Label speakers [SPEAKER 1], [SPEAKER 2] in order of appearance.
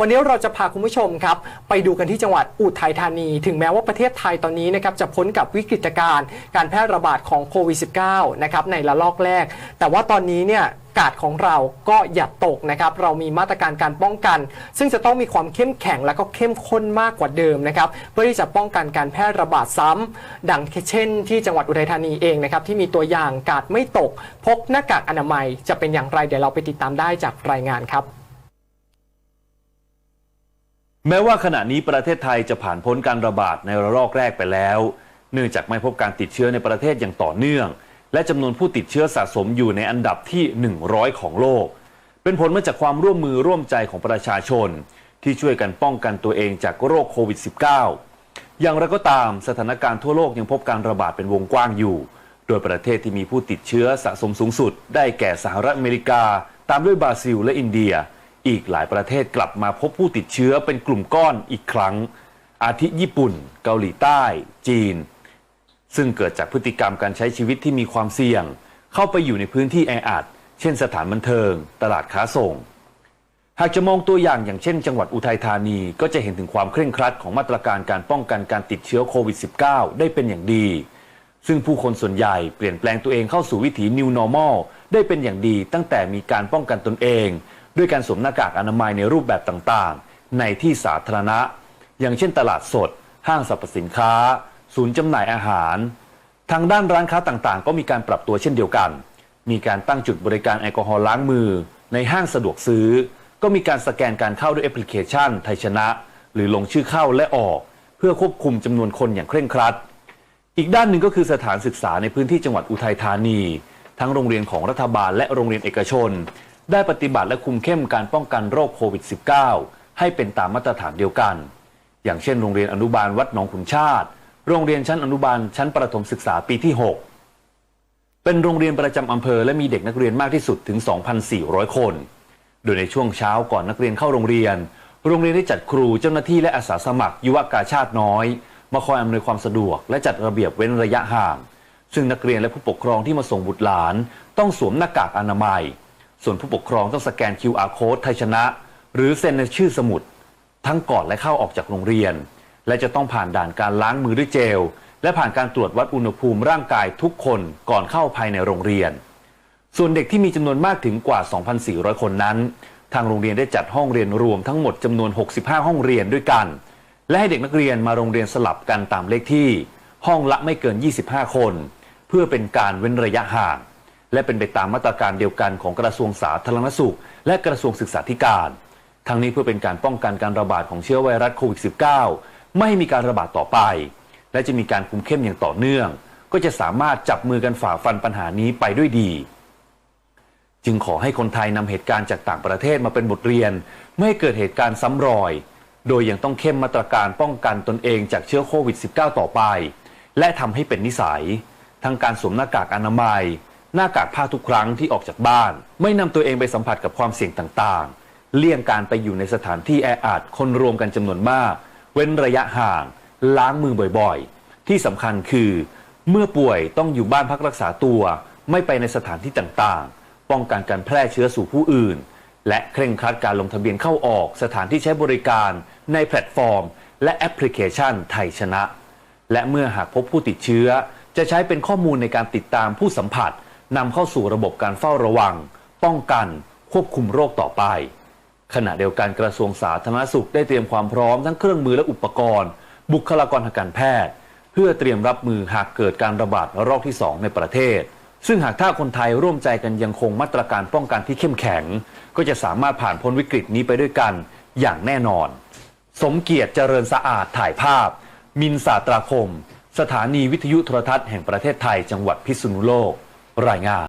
[SPEAKER 1] วันนี้เราจะพาคุณผู้ชมครับ ไปดูกันที่จังหวัดอุทัยธานี ถึงแม้ว่าประเทศไทยตอนนี้นะครับจะพ้นกับวิกฤตการณ์การแพร่ระบาดของโควิด -19 นะครับในระลอกแรก แต่ว่าตอนนี้เนี่ยกาดของเราก็อย่าตกนะครับ เรามีมาตรการการป้องกัน ซึ่งจะต้องมีความเข้มแข็งและก็เข้มข้นมากกว่าเดิมนะครับ เพื่อที่จะป้องกันการแพร่ระบาดซ้ำดังเช่น ที่จังหวัดอุทัยธานีเองนะครับ ที่มีตัวอย่างกาดไม่ตก พกหน้ากากอนามัยจะเป็นอย่างไรเดี๋ยวเราไปติดตามได้จากรายงานครับ
[SPEAKER 2] แม้ว่าขณะนี้ประเทศไทยจะผ่านพ้นการระบาดในระลอกแรกไปแล้ว เนื่องจากไม่พบการติดเชื้อในประเทศอย่างต่อเนื่อง และจำนวนผู้ติดเชื้อสะสมอยู่ในอันดับที่ 100 ของโลก เป็นผลมาจากความร่วมมือร่วมใจของประชาชน ที่ช่วยกันป้องกันตัวเองจากโรคโควิด -19 อย่างไรก็ตามสถานการณ์ทั่วโลกยังพบการระบาดเป็นวงกว้างอยู่ โดยประเทศที่มีผู้ติดเชื้อสะสมสูงสุด ได้แก่สหรัฐอเมริกา ตามด้วยบราซิล และอินเดีย อีกหลายประเทศกลับมาพบผู้ติดเชื้อเป็นกลุ่มก้อนอีกครั้ง อาทิญี่ปุ่น เกาหลีใต้ จีน ซึ่งเกิดจากพฤติกรรมการใช้ชีวิตที่มีความเสี่ยง เข้าไปอยู่ในพื้นที่แออัดเช่นสถานบันเทิง ตลาดค้าส่ง หากจะมองตัวอย่างอย่างเช่น จังหวัดอุทัยธานีก็จะเห็นถึงความเคร่งครัดของมาตรการการป้องกันการติดเชื้อโควิด -19 ได้เป็นอย่างดี ซึ่งผู้คนส่วนใหญ่เปลี่ยนแปลงตัวเองเข้าสู่วิถี New Normal ได้เป็นอย่างดีตั้งแต่มีการป้องกันตนเอง ด้วยการสวมหน้ากากอนามัยในรูปแบบต่างๆ ในที่สาธารณะ อย่างเช่นตลาดสด ห้างสรรพสินค้า ศูนย์จำหน่ายอาหาร ทางด้านร้านค้าต่างๆ ก็มีการปรับตัวเช่นเดียวกัน มีการตั้งจุดบริการแอลกอฮอล์ล้างมือ ในห้างสะดวกซื้อ ก็มีการสแกนการเข้าด้วยแอปพลิเคชัน ไทยชนะ หรือลงชื่อเข้าและออก เพื่อควบคุมจำนวนคนอย่างเคร่งครัด อีกด้านหนึ่งก็คือสถานศึกษาในพื้นที่จังหวัดอุทัยธานี ทั้งโรงเรียนของรัฐบาลและโรงเรียนเอกชน ได้ปฏิบัติและคุมเข้มการป้องกันโรคโควิด -19 ให้เป็นตามมาตรฐานเดียวกัน อย่างเช่นโรงเรียนอนุบาลวัดหนองขุนชาติ โรงเรียนชั้นอนุบาลชั้นประถมศึกษาปีที่ 6 เป็นโรงเรียนประจำอำเภอและมีเด็กนักเรียนมากที่สุดถึง 2,400 คน โดยในช่วงเช้าก่อนนักเรียนเข้าโรงเรียน โรงเรียนได้จัดครูเจ้าหน้าที่และอาสาสมัคร ยุวกาชาติน้อย มาคอยอำนวยความสะดวก และจัดระเบียบเว้นระยะห่าง ซึ่งนักเรียนและผู้ปกครองที่มาส่งบุตรหลาน ต้องสวมหน้ากากอนามัย ส่วนผู้ปกครองต้องสแกน QR code ไทยชนะ หรือเซ็นในชื่อสมุด ทั้งก่อนและเข้าออกจากโรงเรียน และจะต้องผ่านด่านการล้างมือด้วยเจล และผ่านการตรวจวัดอุณหภูมิร่างกายทุกคนก่อนเข้าภายในโรงเรียน ส่วนเด็กที่มีจำนวนมากถึงกว่า 2,400 คนนั้น ทางโรงเรียนได้จัดห้องเรียนรวมทั้งหมดจำนวน 65 ห้องเรียนด้วยกัน และให้เด็กนักเรียนมาโรงเรียนสลับกันตามเลขที่ ห้องละไม่เกิน 25 คน เพื่อเป็นการเว้นระยะห่าง และเป็นไปตามมาตรการเดียวกันของกระทรวงสาธารณสุข และกระทรวงศึกษาธิการ ทั้งนี้เพื่อเป็นการป้องกันการระบาดของเชื้อไวรัสโควิด -19 ไม่ให้มีการระบาดต่อไป และจะมีการคุมเข้มอย่างต่อเนื่อง ก็จะสามารถจับมือกันฝ่าฟันปัญหานี้ไปด้วยดี จึงขอให้คนไทยนำเหตุการณ์จากต่างประเทศมาเป็นบทเรียน ไม่ให้เกิดเหตุการณ์ซ้ำรอย โดยยังต้องเข้มมาตรการป้องกันตนเองจากเชื้อโควิด -19 ต่อไป และทำให้เป็นนิสัย ทั้งการสวมหน้ากากอนามัย หน้ากากผ้าทุกครั้งที่ออกจากบ้าน ไม่นำตัวเองไปสัมผัสกับความเสี่ยงต่างๆ เลี่ยงการไปอยู่ในสถานที่แออัดคนรวมกันจำนวนมาก เว้นระยะห่าง ล้างมือบ่อยๆ ที่สำคัญคือ เมื่อป่วยต้องอยู่บ้านพักรักษาตัว ไม่ไปในสถานที่ต่างๆ ป้องกันการแพร่เชื้อสู่ผู้อื่น และเคร่งครัดการลงทะเบียนเข้าออกสถานที่ใช้บริการในแพลตฟอร์ม และแอปพลิเคชันไทยชนะ และเมื่อหากพบผู้ติดเชื้อ จะใช้เป็นข้อมูลในการติดตามผู้สัมผัส นำเข้าสู่ระบบการเฝ้าระวัง ป้องกัน ควบคุมโรคต่อไป ขณะเดียวกันกระทรวงสาธารณสุขได้เตรียมความพร้อมทั้งเครื่องมือและอุปกรณ์ บุคลากรทางการแพทย์ เพื่อเตรียมรับมือหากเกิดการระบาดรอกที่ 2 ในประเทศ ซึ่งหากถ้าคนไทยร่วมใจกันยังคงมาตรการป้องกันที่เข้มแข็ง ก็จะสามารถผ่านพ้นวิกฤตนี้ไปด้วยกันอย่างแน่นอน สมเกียรติเจริญสะอาดถ่ายภาพ มินสาตราคม สถานีวิทยุโทรทัศน์แห่งประเทศไทยจังหวัดพิษณุโลก รายงาน